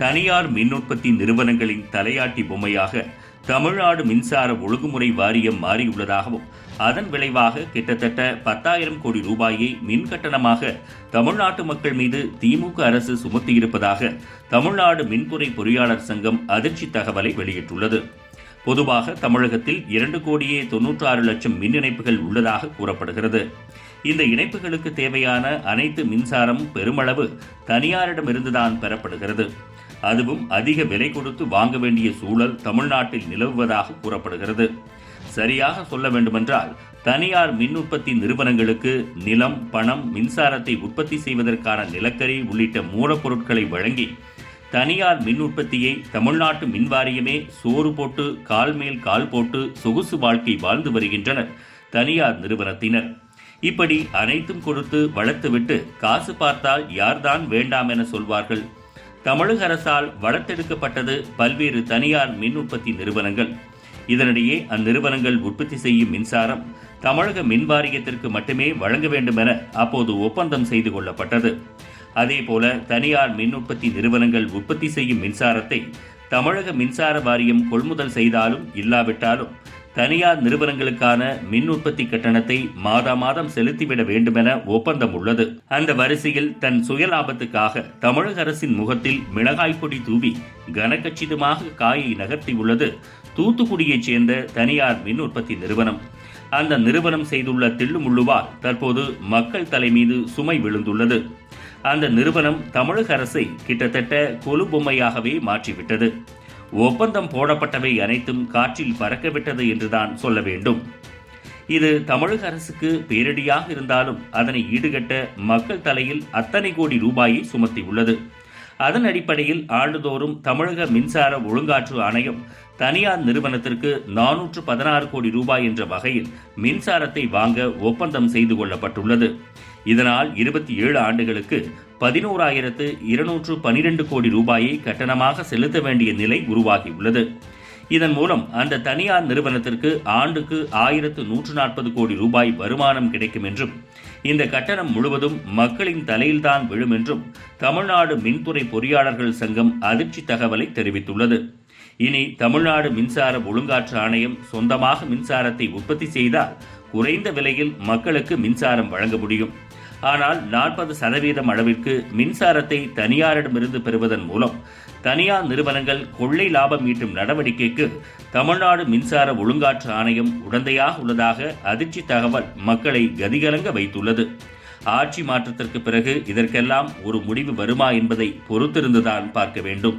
தனியார் மின் உற்பத்தி நிறுவனங்களின் தலையாட்டி பொம்மையாக தமிழ்நாடு மின்சார ஒழுங்குமுறை வாரியம் மாறியுள்ளதாகவும் அதன் விளைவாக கிட்டத்தட்ட பத்தாயிரம் கோடி ரூபாயை மின் கட்டணமாக தமிழ்நாட்டு மக்கள் மீது திமுக அரசு சுமத்தியிருப்பதாக தமிழ்நாடு மின்துறை பொறியாளர் சங்கம் அதிர்ச்சி தகவலை வெளியிட்டுள்ளது. பொதுவாக தமிழகத்தில் இரண்டு கோடியே தொன்னூற்று ஆறு லட்சம் மின் இணைப்புகள் உள்ளதாக கூறப்படுகிறது. இந்த இணைப்புகளுக்கு தேவையான அனைத்து மின்சாரமும் பெருமளவு தனியாரிடமிருந்துதான் பெறப்படுகிறது. அதுவும் அதிக விலை கொடுத்து வாங்க வேண்டிய சூழல் தமிழ்நாட்டில் நிலவுவதாக கூறப்படுகிறது. சரியாக சொல்ல வேண்டுமென்றால் தனியார் மின் உற்பத்தி நிறுவனங்களுக்கு நிலம் பணம் மின்சாரத்தை உற்பத்தி செய்வதற்கான நிலக்கரி உள்ளிட்ட மூலப்பொருட்களை வழங்கி தனியார் மின் உற்பத்தியை தமிழ்நாட்டு மின்வாரியமே சோறு போட்டு கால் மேல் கால் போட்டு சொகுசு வாழ்க்கை வாழ்ந்து வருகின்றனர் தனியார் நிறுவனத்தினர். இப்படி அனைத்தும் கொடுத்து வளர்த்துவிட்டு காசு பார்த்தால் யார்தான் வேண்டாம் என சொல்வார்கள். தமிழக அரசால் வளர்த்தெடுக்கப்பட்டது பல்வேறு தனியார் மின் உற்பத்தி நிறுவனங்கள். இதனிடையே அந்நிறுவனங்கள் உற்பத்தி செய்யும் மின்சாரம் தமிழக மின் வாரியத்திற்கு மட்டுமே வழங்க வேண்டும் என அப்போது ஒப்பந்தம் செய்து கொள்ளப்பட்டது. அதேபோல தனியார் மின் உற்பத்தி நிறுவனங்கள் உற்பத்தி செய்யும் மின்சாரத்தை தமிழக மின்சார வாரியம் கொள்முதல் செய்தாலும் இல்லாவிட்டாலும் தனியார் நிறுவனங்களுக்கான மின் உற்பத்தி கட்டணத்தை மாதா மாதம் செலுத்திவிட வேண்டுமென ஒப்பந்தம் உள்ளது அந்த வரிசையில் தன் சுயலாபத்துக்காக தமிழக அரசின் முகத்தில் மிளகாய் பொடி தூவி கனக்கச்சிதமாக காயை நகர்த்தியுள்ளது தூத்துக்குடியைச் சேர்ந்த தனியார் மின் உற்பத்தி நிறுவனம். அந்த நிறுவனம் செய்துள்ள தில்லுமுள்ளுவார் தற்போது மக்கள் தலை மீது சுமை விழுந்துள்ளது. அந்த நிறுவனம் தமிழக அரசை கிட்டத்தட்ட கொலு பொம்மையாகவே மாற்றிவிட்டது. ஒப்பந்தம் போடப்பட்டவை அனைத்தும் காற்றில் பறக்கவிட்டது என்றுதான் சொல்ல வேண்டும். இது தமிழக அரசுக்கு பேரடியாக இருந்தாலும் அதனை ஈடுகட்ட மக்கள் தலையில் அத்தனை கோடி ரூபாயை சுமத்தியுள்ளது. அதன் அடிப்படையில் ஆண்டுதோறும் தமிழக மின்சார ஒழுங்காற்று ஆணையம் தனியார் நிறுவனத்திற்கு நானூற்று பதினாறு கோடி ரூபாய் என்ற வகையில் மின்சாரத்தை வாங்க ஒப்பந்தம் செய்து கொள்ளப்பட்டுள்ளது. இதனால் இருபத்தி ஏழு ஆண்டுகளுக்கு பதினோராயிரத்து இருநூற்று பனிரெண்டு கோடி ரூபாயை கட்டணமாக செலுத்த வேண்டிய நிலை உருவாகியுள்ளது. இதன் மூலம் அந்த தனியார் நிறுவனத்திற்கு ஆண்டுக்கு ஆயிரத்து நூற்று நாற்பது கோடி ரூபாய் வருமானம் கிடைக்கும் என்றும் இந்த கட்டணம் முழுவதும் மக்களின் தலையில்தான் விழும் என்றும் தமிழ்நாடு மின்துறை பொறியாளர்கள் சங்கம் அதிர்ச்சி தகவலை தெரிவித்துள்ளது. இனி தமிழ்நாடு மின்சார ஒழுங்காற்று ஆணையம் சொந்தமாக மின்சாரத்தை உற்பத்தி செய்தால் குறைந்த விலையில் மக்களுக்கு மின்சாரம் வழங்க முடியும். ஆனால் நாற்பது சதவீதம் அளவிற்கு மின்சாரத்தை தனியாரிடமிருந்து பெறுவதன் மூலம் தனியார் நிறுவனங்கள் கொள்ளை லாபம் ஈட்டும் நடவடிக்கைக்கு தமிழ்நாடு மின்சார ஒழுங்காற்று ஆணையம் உடந்தையாக உள்ளதாக அதிர்ச்சி தகவல் மக்களை கதிகலங்க வைத்துள்ளது. ஆட்சி மாற்றத்திற்கு பிறகு இதற்கெல்லாம் ஒரு முடிவு வருமா என்பதை பொறுத்திருந்துதான் பார்க்க வேண்டும்.